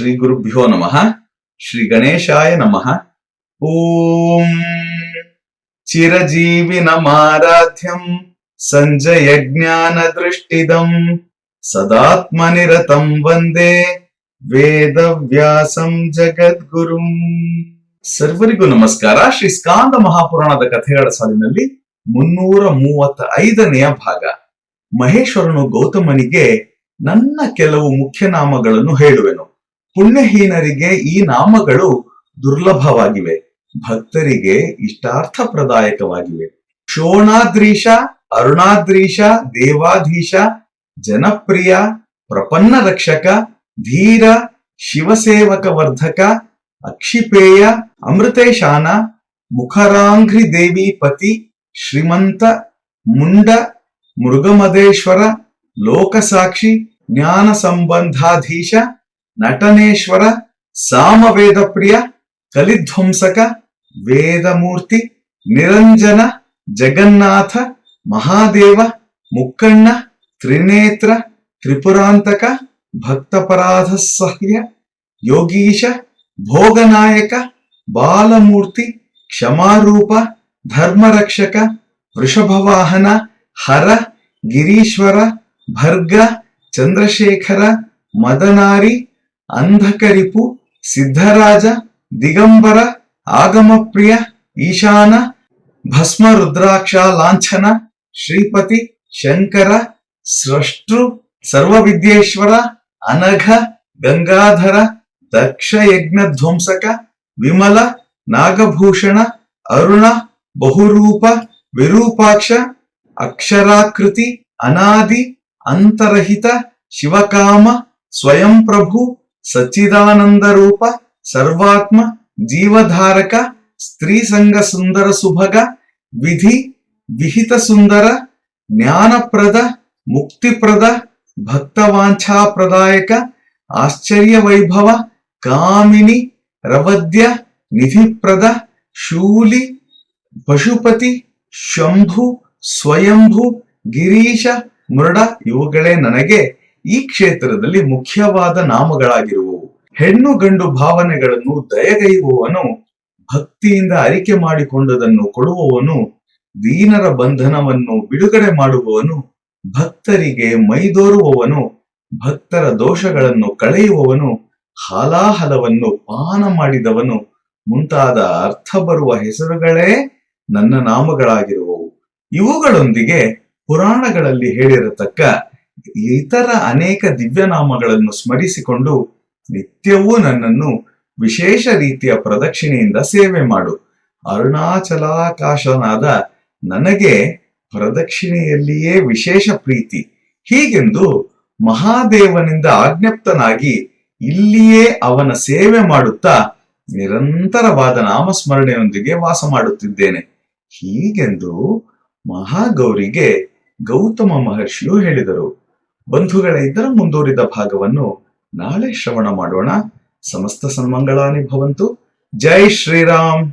ಶ್ರೀ ಗುರುಭ್ಯೋ ನಮಃ. ಶ್ರೀ ಗಣೇಶಾಯ ನಮಃ. ಓಂ ಚಿರಜೀವಿ ನಮಾರಾಧ್ಯಂ ಸಂಜಯ ಜ್ಞಾನ ದೃಷ್ಟಿದಂ ಸದಾತ್ಮನಿರತಂ ವಂದೇ ವೇದವ್ಯಾಸಂ ಜಗದ್ಗುರುಂ. ಸರ್ವರಿಗೂ ನಮಸ್ಕಾರ. ಶ್ರೀ ಸ್ಕಾಂದ ಮಹಾಪುರಾಣದ ಕಥೆಗಳ ಸಾಲಿನಲ್ಲಿ ಮುನ್ನೂರ ಮೂವತ್ತ ಐದನೆಯ ಭಾಗ. ಮಹೇಶ್ವರನು ಗೌತಮನಿಗೆ ನನ್ನ ಕೆಲವು ಮುಖ್ಯ ನಾಮಗಳನ್ನು ಹೇಳುವೆನು. ಪುಣ್ಯಹೀನರಿಗೆ ಈ ನಾಮಗಳು ದುರ್ಲಭವಾಗಿವೆ. ಭಕ್ತರಿಗೆ ಇಷ್ಟಾರ್ಥಪ್ರದಾಯಕವಾಗಿವೆ. ಶೋಣಾದ್ರೀಶ, ಅರುಣಾದ್ರೀಶ, ದೇವಾಧೀಶ, ಜನಪ್ರಿಯ, ಪ್ರಪನ್ನ ರಕ್ಷಕ, ಧೀರ ಶಿವಸೇವಕ ವರ್ಧಕ ಅಕ್ಷಿಪೇಯ, ಅಮೃತೇಶಾನ, ಮುಖರಾಂಘ್ರಿ ದೇವಿ ಪತಿ, ಶ್ರೀಮಂತ, ಮುಂಡ, ಮೃಗಮದೇಶ್ವರ, ಲೋಕಸಾಕ್ಷಿ, ಜ್ಞಾನ ಸಂಬಂಧಾಧೀಶ నటనేశ్వర సామవేద ప్రియ కలిధ్వంసక వేదమూర్తి నిరంజన జగన్నాథ మహాదేవ ముక్కಣ್ణ త్రినేత్ర త్రిపురాంతక భక్తపరాధసహ్య యోగీశ భోగనాయక బాలమూర్తి క్షమారూప ధర్మరక్షక వృషభవాహన హర గిరీశ్వర భర్గ చంద్రశేఖర మదనారి అంధకరిపు సిద్ధరాజ దిగంబర ఆగమప్రియ ఈశాన భస్మ రుద్రాక్ష లాంఛన శ్రీపతి శంకర స్రష్టృ సర్వ విద్యేశ్వర అనఘ గంగాధర దక్ష యజ్ఞ ధ్వంసక విమల నాగభూషణ అరుణ బహురూప విరూపాక్ష అక్షరాకృతి అనాది అంతరహిత శివకామ స్వయం ప్రభు ಸಚ್ಚಿದಾನಂದ ರೂಪ, ಸರ್ವಾತ್ಮ, ಜೀವಧಾರಕ, ಸ್ತ್ರೀ ಸಂಘ ಸುಂದರ ಸುಭಗ, ವಿಧಿ, ವಿಹಿತ ಸುಂದರ, ಜ್ಞಾನಪ್ರದ, ಮುಕ್ತಿಪ್ರದ, ಭಕ್ತವಾಂಛಾಪ್ರದಾಯಕ, ಆಶ್ಚರ್ಯ ವೈಭವ, ಕಾಮಿನಿ, ರವದ್ಯ, ನಿಧಿಪ್ರದ, ಶೂಲಿ, ಪಶುಪತಿ, ಶಂಭು, ಸ್ವಯಂಭು, ಗಿರೀಶ, ಮೃಡ, ಇವುಗಳೇ ನನಗೆ. ಈ ಕ್ಷೇತ್ರದಲ್ಲಿ ಮುಖ್ಯವಾದ ನಾಮಗಳಾಗಿರುವವು ಹೆಣ್ಣು ಗಂಡು ಭಾವನೆಗಳನ್ನು ದಯಗೈಯುವವನು, ಭಕ್ತಿಯಿಂದ ಅರಿಕೆ ಮಾಡಿಕೊಂಡದನ್ನು ಕೊಡುವವನು, ದೀನರ ಬಂಧನವನ್ನು ಬಿಡುಗಡೆ ಮಾಡುವವನು, ಭಕ್ತರಿಗೆ ಮೈದೋರುವವನು ಭಕ್ತರ ದೋಷಗಳನ್ನು ಕಳೆಯುವವನು, ಹಾಲಾಹಲವನ್ನು ಪಾನ ಮಾಡಿದವನು, ಮುಂತಾದ ಅರ್ಥ ಬರುವ ಹೆಸರುಗಳೇ ನನ್ನ ನಾಮಗಳಾಗಿರುವವು. ಇವುಗಳೊಂದಿಗೆ ಪುರಾಣಗಳಲ್ಲಿ ಹೇಳಿರತಕ್ಕ ಇತರ ಅನೇಕ ದಿವ್ಯನಾಮಗಳನ್ನು ಸ್ಮರಿಸಿಕೊಂಡು ನಿತ್ಯವೂ ನನ್ನನ್ನು ವಿಶೇಷ ರೀತಿಯ ಪ್ರದಕ್ಷಿಣೆಯಿಂದ ಸೇವೆ ಮಾಡು. ಅರುಣಾಚಲಾಕಾಶನಾದ ನನಗೆ ಪ್ರದಕ್ಷಿಣೆಯಲ್ಲಿಯೇ ವಿಶೇಷ ಪ್ರೀತಿ. ಹೀಗೆಂದು ಮಹಾದೇವನಿಂದ ಆಜ್ಞಪ್ತನಾಗಿ ಇಲ್ಲಿಯೇ ಅವನ ಸೇವೆ ಮಾಡುತ್ತಾ ನಿರಂತರವಾದ ನಾಮಸ್ಮರಣೆಯೊಂದಿಗೆ ವಾಸ ಮಾಡುತ್ತಿದ್ದೇನೆ. ಹೀಗೆಂದು ಮಹಾಗೌರಿಗೆ ಗೌತಮ ಮಹರ್ಷಿಯು ಹೇಳಿದರು. ಬಂಧುಗಳ ಇದರ ಮುಂದುವರಿದ ಭಾಗವನ್ನು ನಾಳೆ ಶ್ರವಣ ಮಾಡೋಣ. ಸಮಸ್ತ ಸನ್ಮಂಗಳಾನಿ ಭವಂತು. ಜೈ ಶ್ರೀರಾಮ್.